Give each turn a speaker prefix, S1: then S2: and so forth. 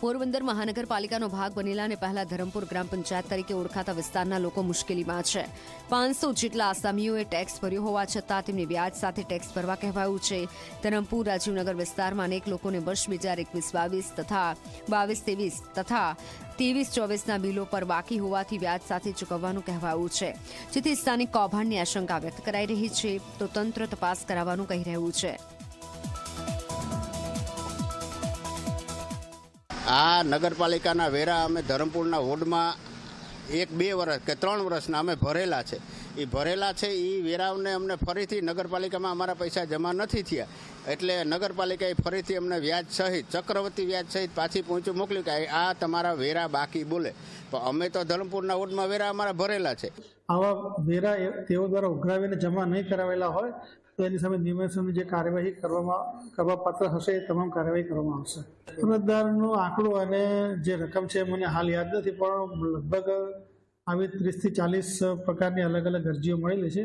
S1: પોરબંદર મહાનગરપાલિકાનો ભાગ બનેલા અને પહેલા ધરમપુર ગ્રામ પંચાયત તરીકે ઓળખાતા વિસ્તારના લોકો મુશ્કેલીમાં છે. પાંચસો જેટલા આસામીઓએ ટેક્સ ભર્યો હોવા છતાં તેમને વ્યાજ સાથે ટેક્સ ભરવા કહેવાયું છે. ધરમપુર રાજીવનગર વિસ્તારમાં અનેક લોકોને વર્ષ બે હજાર એકવીસ બાવીસ તથા બાવીસ ત્રેવીસ તથા ત્રેવીસ ચોવીસના બિલો પર બાકી હોવાથી વ્યાજ સાથે ચૂકવવાનું કહેવાયું છે. જેથી સ્થાનિક કૌભાંડની આશંકા વ્યક્ત કરાઈ રહી છે. તો તંત્ર તપાસ કરાવવાનું કહી રહ્યું છે.
S2: આ નગરપાલિકાના વેરા અમે ધરમપુરના વોર્ડમાં એક બે વર્ષ કે ત્રણ વર્ષના અમે ભરેલા છે. એ ભરેલા છે એ વેરાઓને અમને ફરીથી નગરપાલિકામાં અમારા પૈસા જમા નથી થયા. એટલે નગરપાલિકાએ ફરીથી અમને વ્યાજ સહિત, ચક્રવર્તી વ્યાજ સહિત પાછી પહોંચ્યું મોકલ્યું કે આ તમારા વેરા બાકી બોલે. પણ અમે તો ધરમપુરના ઓડમાં વેરા અમારા ભરેલા છે.
S3: આવા વેરા તેઓ દ્વારા ઉઘરાવીને જમા નહીં કરાવેલા હોય, તો એની સામે નિયમનની જે કાર્યવાહી કરવામાં, કરવા પાત્ર હશે, એ તમામ કાર્યવાહી કરવામાં આવશે. અરજદારનો આંકડો અને જે રકમ છે, મને હાલ યાદ નથી, પણ લગભગ આવી ત્રીસથી ચાલીસ પ્રકારની અલગ અલગ અરજીઓ મળેલી છે.